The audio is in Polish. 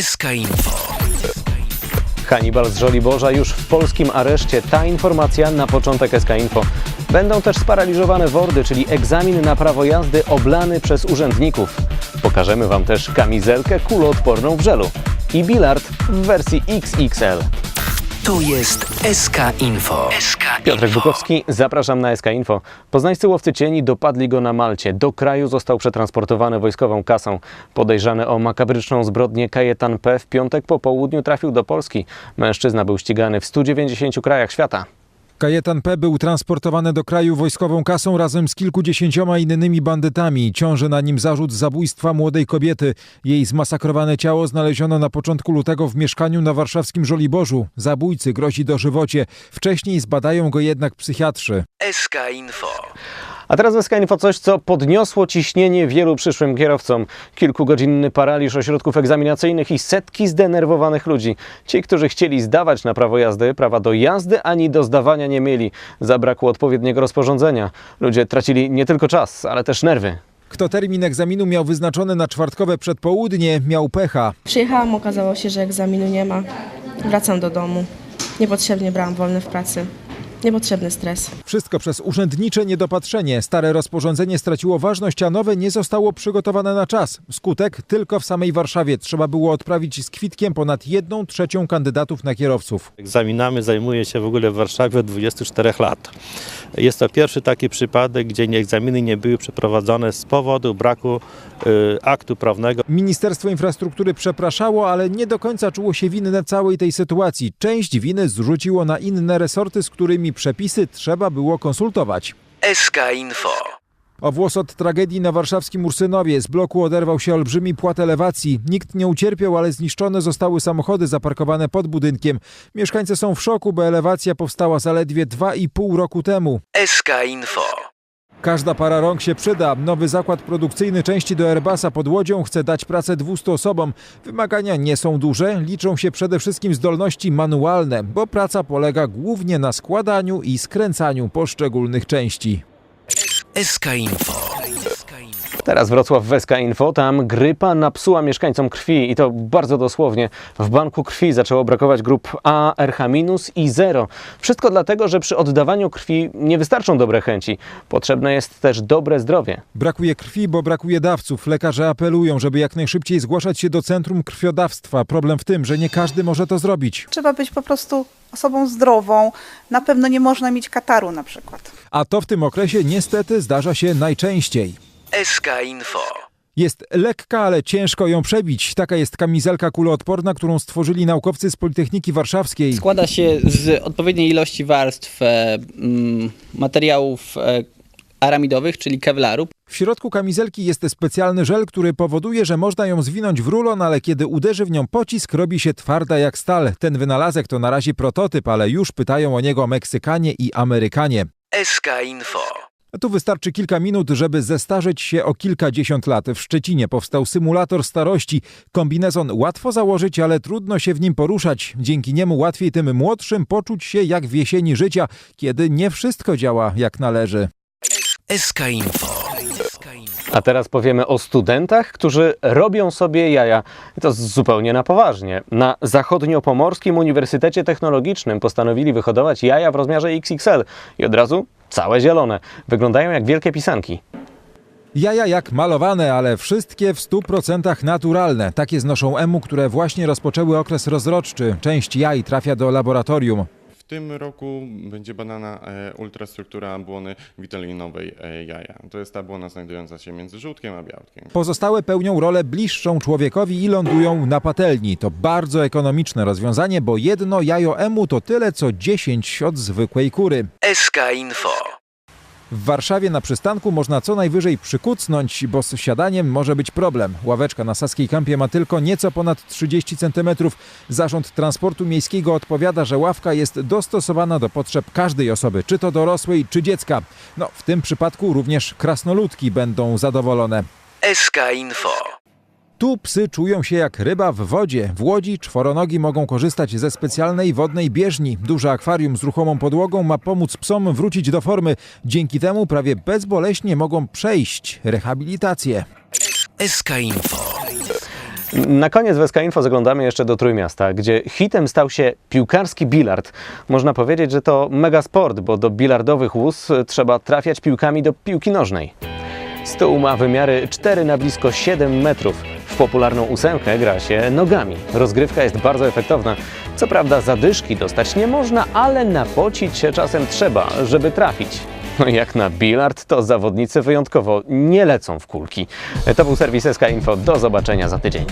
SK Info. Hannibal z Żoliborza już w polskim areszcie. Ta informacja na początek SK Info. Będą też sparaliżowane wordy, czyli egzamin na prawo jazdy oblany przez urzędników. Pokażemy Wam też kamizelkę kuloodporną w żelu i bilard w wersji XXL. To jest SK Info. SK Piotrek Bukowski, zapraszam na SK Info. Poznańscy łowcy cieni dopadli go na Malcie. Do kraju został przetransportowany wojskową kasą. Podejrzany o makabryczną zbrodnię Kajetan P. w piątek po południu trafił do Polski. Mężczyzna był ścigany w 190 krajach świata. Kajetan P. był transportowany do kraju wojskową kasą razem z kilkudziesięcioma innymi bandytami. Ciąży na nim zarzut zabójstwa młodej kobiety. Jej zmasakrowane ciało znaleziono na początku lutego w mieszkaniu na warszawskim Żoliborzu. Zabójcy grozi dożywocie. Wcześniej zbadają go jednak psychiatrzy. SK Info. A teraz SK Info coś, co podniosło ciśnienie wielu przyszłym kierowcom. Kilkugodzinny paraliż ośrodków egzaminacyjnych i setki zdenerwowanych ludzi. Ci, którzy chcieli zdawać na prawo jazdy, prawa do jazdy ani do zdawania nie mieli. Zabrakło odpowiedniego rozporządzenia. Ludzie tracili nie tylko czas, ale też nerwy. Kto termin egzaminu miał wyznaczony na czwartkowe przedpołudnie, miał pecha. Przyjechałam, okazało się, że egzaminu nie ma. Wracam do domu. Niepotrzebnie brałam wolne w pracy. Niepotrzebny stres. Wszystko przez urzędnicze niedopatrzenie. Stare rozporządzenie straciło ważność, a nowe nie zostało przygotowane na czas. Skutek tylko w samej Warszawie trzeba było odprawić z kwitkiem ponad jedną trzecią kandydatów na kierowców. Egzaminami zajmuję się w ogóle w Warszawie od 24 lat. Jest to pierwszy taki przypadek, gdzie nie- egzaminy nie były przeprowadzone z powodu braku y, aktu prawnego. Ministerstwo Infrastruktury przepraszało, ale nie do końca czuło się winne całej tej sytuacji. Część winy zrzuciło na inne resorty, z którymi przepisy trzeba było konsultować. SK Info. O włos od tragedii na warszawskim Ursynowie z bloku oderwał się olbrzymi płat elewacji. Nikt nie ucierpiał, ale zniszczone zostały samochody zaparkowane pod budynkiem. Mieszkańcy są w szoku, bo elewacja powstała zaledwie 2,5 roku temu. SK Info. Każda para rąk się przyda. Nowy zakład produkcyjny części do Airbusa pod Łodzią chce dać pracę 200 osobom. Wymagania nie są duże, liczą się przede wszystkim zdolności manualne, bo praca polega głównie na składaniu i skręcaniu poszczególnych części. SK Info. Teraz Wrocław w SK Info. Tam grypa napsuła mieszkańcom krwi i to bardzo dosłownie. W banku krwi zaczęło brakować grup A, RH- i 0. Wszystko dlatego, że przy oddawaniu krwi nie wystarczą dobre chęci. Potrzebne jest też dobre zdrowie. Brakuje krwi, bo brakuje dawców. Lekarze apelują, żeby jak najszybciej zgłaszać się do centrum krwiodawstwa. Problem w tym, że nie każdy może to zrobić. Trzeba być po prostu osobą zdrową. Na pewno nie można mieć kataru na przykład. A to w tym okresie niestety zdarza się najczęściej. SK Info. Jest lekka, ale ciężko ją przebić. Taka jest kamizelka kuloodporna, którą stworzyli naukowcy z Politechniki Warszawskiej. Składa się z odpowiedniej ilości warstw e, mm, materiałów e, aramidowych, czyli kevlaru. W środku kamizelki jest specjalny żel, który powoduje, że można ją zwinąć w rulon, ale kiedy uderzy w nią pocisk, robi się twarda jak stal. Ten wynalazek to na razie prototyp, ale już pytają o niego Meksykanie i Amerykanie. SK Info. Tu wystarczy kilka minut, żeby zestarzeć się o kilkadziesiąt lat. W Szczecinie powstał symulator starości. Kombinezon łatwo założyć, ale trudno się w nim poruszać. Dzięki niemu łatwiej tym młodszym poczuć się jak w jesieni życia, kiedy nie wszystko działa jak należy. SK Info. A teraz powiemy o studentach, którzy robią sobie jaja. I to zupełnie na poważnie. Na Zachodniopomorskim Uniwersytecie Technologicznym postanowili wyhodować jaja w rozmiarze XXL i od razu całe zielone. Wyglądają jak wielkie pisanki. Jaja jak malowane, ale wszystkie w 100% naturalne. Takie znoszą EMU, które właśnie rozpoczęły okres rozrodczy. Część jaj trafia do laboratorium. W tym roku będzie badana e, ultrastruktura błony witalinowej e, jaja. To jest ta błona znajdująca się między żółtkiem a białkiem. Pozostałe pełnią rolę bliższą człowiekowi i lądują na patelni. To bardzo ekonomiczne rozwiązanie, bo jedno jajo EMU to tyle co 10 od zwykłej kury. SK Info. W Warszawie na przystanku można co najwyżej przykucnąć, bo z siadaniem może być problem. Ławeczka na Saskiej Kampie ma tylko nieco ponad 30 cm. Zarząd Transportu Miejskiego odpowiada, że ławka jest dostosowana do potrzeb każdej osoby, czy to dorosłej, czy dziecka. No, w tym przypadku również krasnoludki będą zadowolone. SK Info. Tu psy czują się jak ryba w wodzie. W Łodzi czworonogi mogą korzystać ze specjalnej wodnej bieżni. Duże akwarium z ruchomą podłogą ma pomóc psom wrócić do formy. Dzięki temu prawie bezboleśnie mogą przejść rehabilitację. SK Info. Na koniec w SK Info zaglądamy jeszcze do Trójmiasta, gdzie hitem stał się piłkarski bilard. Można powiedzieć, że to mega sport, bo do bilardowych łóz trzeba trafiać piłkami do piłki nożnej. Stół ma wymiary 4 na blisko 7 metrów. W popularną ósemkę gra się nogami. Rozgrywka jest bardzo efektowna. Co prawda zadyszki dostać nie można, ale napocić się czasem trzeba, żeby trafić. No jak na bilard, to zawodnicy wyjątkowo nie lecą w kulki. To był serwis SK Info. Do zobaczenia za tydzień.